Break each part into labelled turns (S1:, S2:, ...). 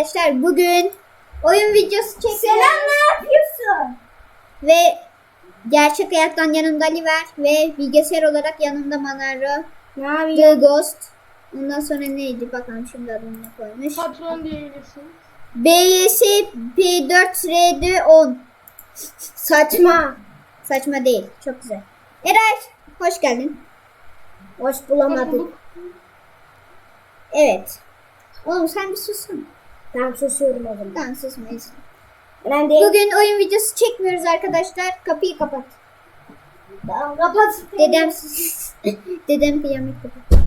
S1: arkadaşlar. Bugün oyun videosu çekiyoruz.
S2: Selam ne yapıyorsun?
S1: Ve gerçek hayattan yanımda Ali var. Ve bilgisayar olarak yanımda Manaro.
S2: Ne
S1: The
S2: yapıyorsun?
S1: Ghost. Ondan sonra neydi? Bakalım şimdi adını ne koymuş.
S3: Patron diyebilirsin.
S1: BYS P4RD 10.
S2: Saçma.
S1: Saçma değil. Çok güzel. Eray hoş geldin.
S2: Hoş bulamadık.
S1: Evet. Oğlum sen bir susun.
S2: Ben susuyorum o zaman.
S1: Tamam susmayız.
S2: Ben de
S1: Bugün oyun videosu çekmiyoruz arkadaşlar. Kapıyı kapat.
S2: Tamam, kapat.
S1: Dedem Dedem kıyamet kapat.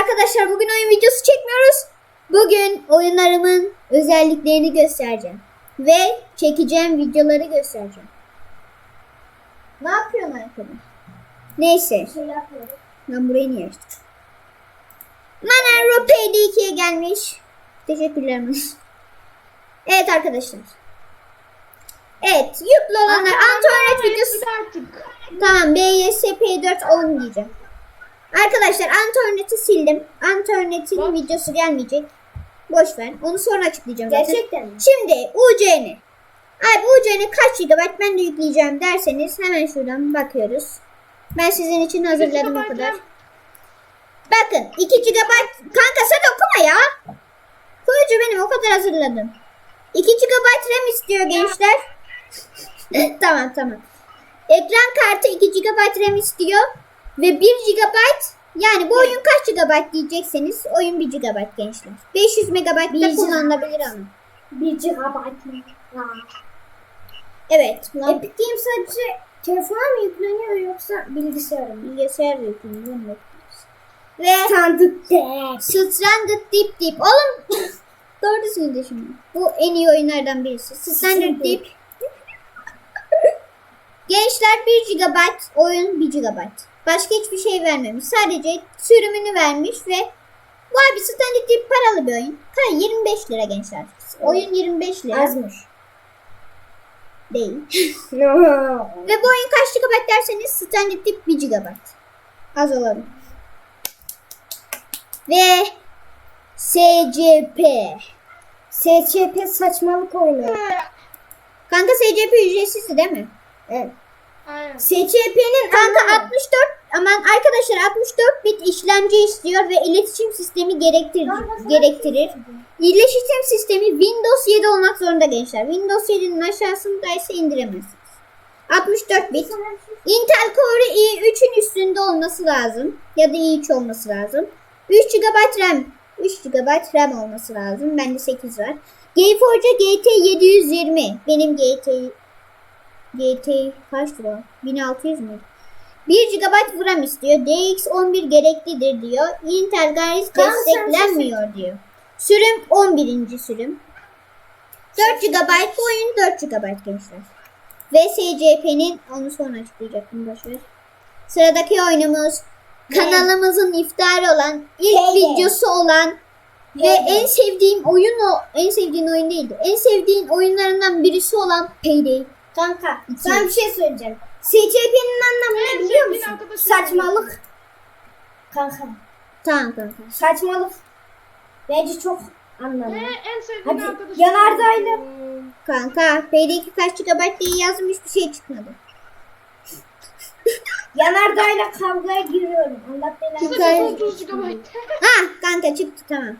S1: Arkadaşlar bugün oyun videosu çekmiyoruz. Bugün oyunlarımın özelliklerini göstereceğim. Ve çekeceğim videoları göstereceğim. Ne yapıyorsun arkadaş? Neyse.
S2: Şey yapıyorum.
S1: Ben burayı niye açtım? Manaro Payday 2'ye gelmiş. Teşekkürler Manaro. Evet arkadaşlar. Evet yüklü olanlar Antoinette videosu.
S3: Artık.
S1: Tamam BYS P4 10 diyeceğim. Arkadaşlar Antoinette'i sildim. Antoinette'in videosu gelmeyecek. Boş ver. Onu sonra açıklayacağım zaten.
S2: Gerçekten mi?
S1: Şimdi UC'ni. Abi UC'ni kaç GB ben de yükleyeceğim derseniz hemen şuradan bakıyoruz. Ben sizin için hazırladım o kadar. Bakın 2 GB. Kanka sen okuma ya. Koyucu benim o kadar hazırladım. 2 GB RAM istiyor gençler. tamam tamam. Ekran kartı 2 GB RAM istiyor. Ve 1 GB yani bu oyun kaç GB diyecekseniz oyun 1 GB gençler. 500 MB da
S2: 1
S1: kullanılabilir ama.
S2: Bir gigabyte mı? Ha.
S1: Evet.
S2: Epic Games sadece telefona mı yükleniyor yoksa bilgisayara mı?
S1: Bilgisayar yükleniyor. Ve
S2: Sandık de.
S1: Stranded Deep Deep. Oğlum doğru düzgün düşün. Bu en iyi oyunlardan birisi. Stranded Deep. Gençler 1 GB, oyun 1 GB. Başka hiçbir şey vermemiş. Sadece sürümünü vermiş ve vay bir Stranded Deep paralı bir oyun. Ha 25 lira gençler. Oyun 25 lira.
S2: Azmış.
S1: Değil. Ve bu oyun kaç GB derseniz Stranded Deep 1 GB. Az olalım. Ve SCP.
S2: SCP saçmalık oyunu.
S1: Kanka SCP ücretsizdi değil mi?
S2: Evet.
S3: Aynen.
S2: SCP'nin
S1: Kanka 64 aman arkadaşlar 64 bit işlemci istiyor ve iletişim sistemi gerektirir. gerektirir. İletişim sistemi Windows 7 olmak zorunda gençler. Windows 7'nin aşağısındaysa indiremezsiniz. 64 bit. Intel Core i3'ün üstünde olması lazım. Ya da i3 olması lazım. 3 GB RAM. 3 GB RAM olması lazım. Bende 8 var. GeForce GT 720. Benim GT GT kaçtı o? 1600 mü? 1 GB RAM istiyor. DX11 gereklidir diyor. Intel Garis
S2: Tamam,
S1: desteklenmiyor diyor. Sürüm 11. sürüm. 4 GB bu oyun 4 GB gençler. Ve SCP'nin onu sonra açıklayacaktım boşver. Sıradaki oyunumuz? Kanalımızın iftarı olan ilk
S2: Payday.
S1: videosu olan ve
S2: Payday.
S1: en sevdiğim oyun o en sevdiğin oyun değildi. En sevdiğin oyunlarından birisi olan Payday.
S2: Kanka
S1: İki.
S2: sana bir şey söyleyeceğim. SCP'nin anlamı ne biliyor musun? Saçmalık. Kanka
S1: Tamam kanka.
S2: saçmalık. Bence çok anlamlı.
S3: Ve en sevdiğim
S2: Hadi,
S3: arkadaşım.
S2: yanardağıyla.
S1: Kanka Payday 2 kaç GB diye yazdım hiçbir şey çıkmadı.
S2: Yanardağıyla kavgaya giriyorum. Allah belanı.
S1: Hikaye-
S3: 30 GB.
S1: Ha kanka çıktı tamam.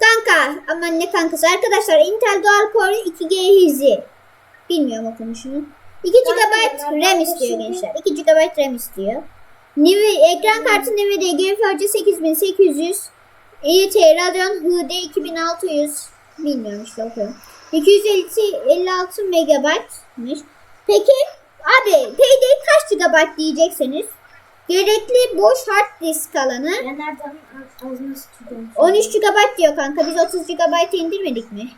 S1: Kanka aman ne kankası arkadaşlar Intel Dual Core 2G hızı. Bilmiyorum okunuşunu. 2 GB RAM istiyor gençler. 2 GB RAM istiyor. Nvidia ekran kartı Nvidia GeForce 8800 ET Radeon HD 2600 bilmiyorum işte okuyorum. 256 megabaytmış. Peki abi Payday kaç GB diyecekseniz gerekli boş hard disk alanı
S2: Yanardağın ağz- ağzına sıçıyorum.
S1: 13 GB diyor kanka. Biz 30 GB indirmedik mi?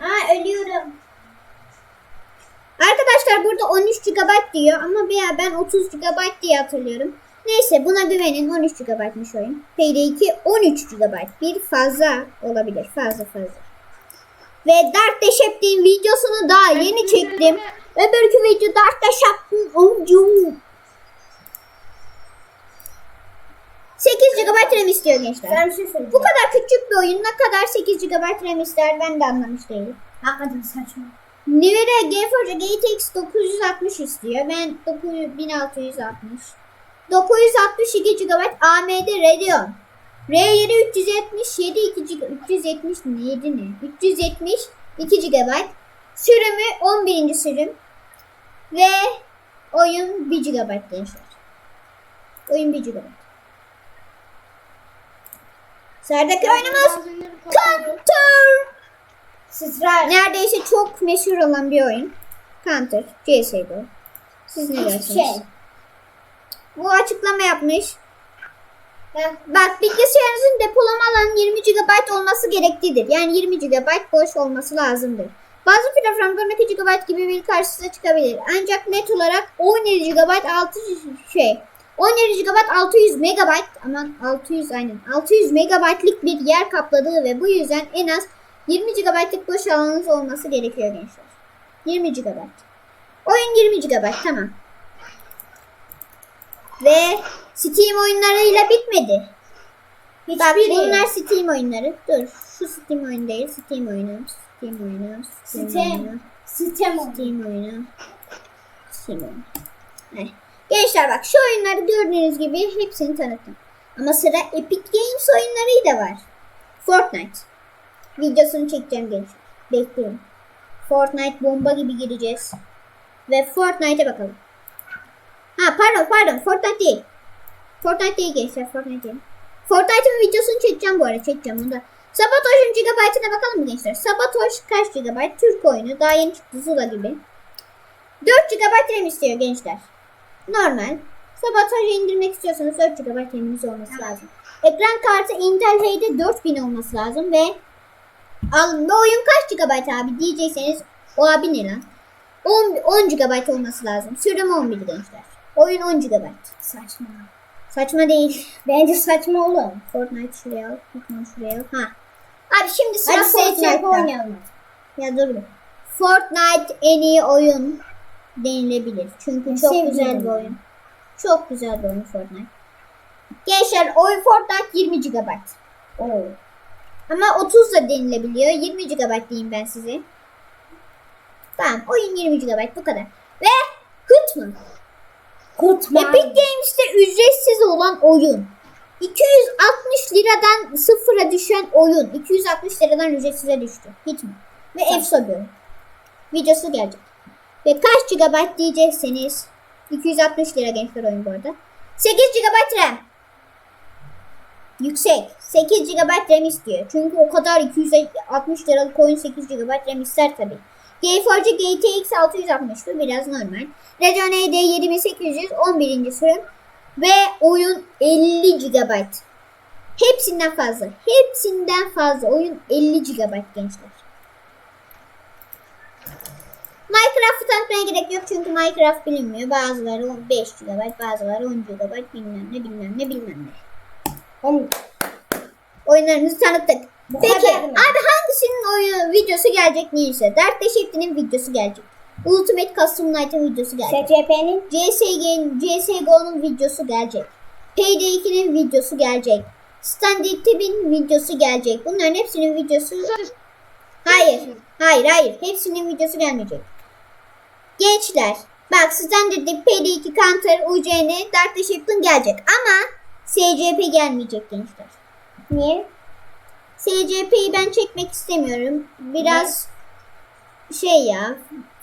S2: Aa ölüyorum.
S1: Arkadaşlar burada 13 GB diyor ama veya ben 30 GB diye hatırlıyorum. Neyse buna güvenin 13 GB'mış oyun. Payday 2 13 GB. Bir fazla olabilir. Fazla fazla. Ve Dash App'in videosunu daha yeni çektim. Öbürkü video App'in oyuncu. 8 GB RAM istiyor gençler.
S2: Ben şey.
S1: Bu kadar küçük bir oyun ne kadar 8 GB RAM ister ben de anlamış değilim.
S2: Hakikaten saçma.
S1: Nvidia GeForce GTX 960 istiyor. Ben 9 1660. 962 GB AMD Radeon. R7 377 2 GB 370 neydi ne? 370 2 GB. Sürümü 11. sürüm. Ve oyun 1 GB gençler. Oyun 1 GB. Sıradaki oyunumuz. Counter.
S2: Sıçrar.
S1: Neredeyse çok meşhur olan bir oyun. Counter, CSGO. Siz ne dersiniz?
S2: Şey.
S1: Bu açıklama yapmış. Bak bilgisayarınızın depolama alanı 20 GB olması gereklidir. Yani 20 GB boş olması lazımdır. Bazı platformlar 2 GB gibi bir karşısına çıkabilir. Ancak net olarak 17 GB 6 şey 17 GB 600 MB aman 600 aynen 600 MB'lık bir yer kapladığı ve bu yüzden en az 20 GB'lık boş alanınız olması gerekiyor gençler. 20 GB. Oyun 20 GB tamam. Ve Steam oyunlarıyla bitmedi. Bak
S2: Hiçbiri.
S1: bunlar Steam oyunları. Dur şu Steam oyunu değil. Steam oyunu. Steam oyunu. Steam,
S2: Steam.
S1: oyunu.
S2: Sistem oldu.
S1: Steam oyunu. Steam oyunu. Gençler bak şu oyunları gördüğünüz gibi hepsini tanıttım. Ama sıra Epic Games oyunları da var. Fortnite. Videosunu çekeceğim gençler. Bekliyorum. Fortnite bomba gibi gireceğiz. Ve Fortnite'e bakalım. Ha pardon pardon Fortnite değil. Fortnite değil gençler Fortnite değil. Fortnite'ın videosunu çekeceğim bu arada çekeceğim onu da. Sabatoş'un gigabaytına bakalım mı gençler? Sabatoş kaç gigabayt? Türk oyunu. Daha yeni çıktı Zula gibi. 4 GB RAM istiyor gençler. Normal. Sabotajı indirmek istiyorsanız 4 GB RAM'iniz olması lazım. Ekran kartı Intel Hey'de 4000 olması lazım ve al bu oyun kaç GB abi diyecekseniz o abi ne lan? 10, 10 GB olması lazım. Sürüm 11 gençler. Oyun 10 GB.
S2: Saçma.
S1: Saçma değil.
S2: Bence saçma oğlum.
S1: Fortnite şuraya al. Hitman şuraya al. Ha. Abi şimdi sıra
S2: Hadi
S1: Fortnite'da.
S2: oynayalım.
S1: Ya dur bir. Fortnite en iyi oyun denilebilir. Çünkü çok
S2: Sevdim
S1: güzel bir oyun. Çok güzel bir oyun Fortnite. Gençler oyun Fortnite 20 GB.
S2: Oo.
S1: Ama 30 da denilebiliyor. 20 GB diyeyim ben size. Tamam oyun 20 GB bu kadar. Ve Hitman.
S2: Kutman.
S1: Epic Games'te ücretsiz olan oyun. 260 liradan sıfıra düşen oyun. 260 liradan ücretsize düştü. Hitman. Ve
S2: Tamam.
S1: efsa oyun. Videosu gelecek. Ve kaç GB diyecekseniz 260 lira gençler oyun bu arada. 8 GB RAM. Yüksek. 8 GB RAM istiyor. Çünkü o kadar 260 liralık oyun 8 GB RAM ister tabii. GeForce GTX 660 bu biraz normal. Radeon AD 7800 11. sürüm ve oyun 50 GB. Hepsinden fazla. Hepsinden fazla. Oyun 50 GB gençler. Minecraft'ı tanıtmaya gerek yok çünkü Minecraft bilinmiyor. Bazıları 5 GB, bazıları 10 GB bilmem ne bilmem ne bilmem ne. Oyunlarımızı tanıttık.
S2: Bu
S1: Peki abi hangisinin oyun videosu gelecek neyse. Dertleşipti'nin videosu gelecek. Ultimate Custom Night'ın videosu gelecek.
S2: SCP'nin
S1: CSG'nin CSGO'nun videosu gelecek. Payday 2'nin videosu gelecek. Standard Tip'in videosu gelecek. Bunların hepsinin videosu Hayır. Hayır hayır. Hepsinin videosu gelmeyecek. Gençler. Bak Standard Tip, Payday 2, Counter, UCN, Dark Shift'ın gelecek. Ama SCP gelmeyecek gençler.
S2: niye?
S1: SCP'yi ben çekmek istemiyorum. Biraz şey ya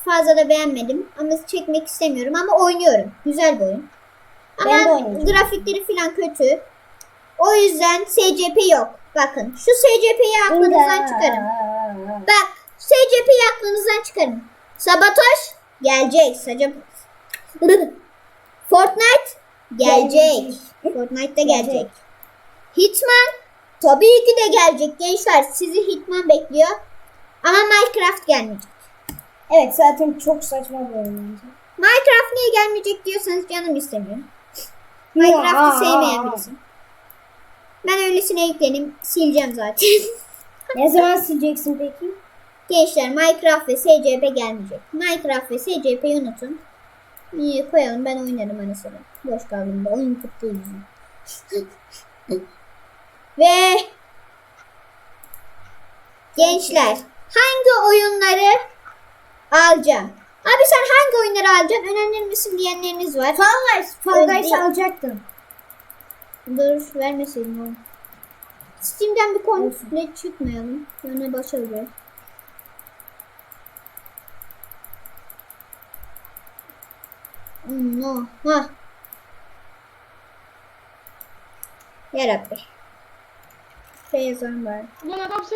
S1: fazla da beğenmedim ama çekmek istemiyorum ama oynuyorum. Güzel bir oyun. Ama grafikleri falan kötü. O yüzden SCP yok. Bakın şu SCP'yi aklınızdan çıkarın. Bak SCP'yi aklınızdan çıkarın. Sabotaj gelecek. Fortnite gelecek.
S2: Gelecek.
S1: Fortnite de
S2: Gelecek.
S1: gelecek. Hitman tabii ki de gelecek gençler. Sizi Hitman bekliyor. Ama Minecraft gelmeyecek.
S2: Evet zaten çok saçma bir oyun.
S1: Minecraft niye gelmeyecek diyorsanız canım istemiyor. Minecraft'ı sevmeyen birisin. Ben öylesine yüklenim. Sileceğim zaten.
S2: Ne zaman sileceksin peki?
S1: Gençler Minecraft ve SCP gelmeyecek. Minecraft ve SCP'yi unutun. Niye koyalım ben oynarım ara sıra. Boş kaldığımda oyun tuttuğu yüzden. Ve gençler hangi oyunları alacağım? Abi sen hangi oyunları alacaksın? Önemli misin diyenleriniz var.
S2: Fall Guys. Fall Guys alacaktım.
S1: Dur vermeseydin oğlum. Steam'den bir komple çıkmayalım. Sonra başarılı. Hmm, no. Ha. Yarabbi. Yazarım bari.
S3: Ulan adam seni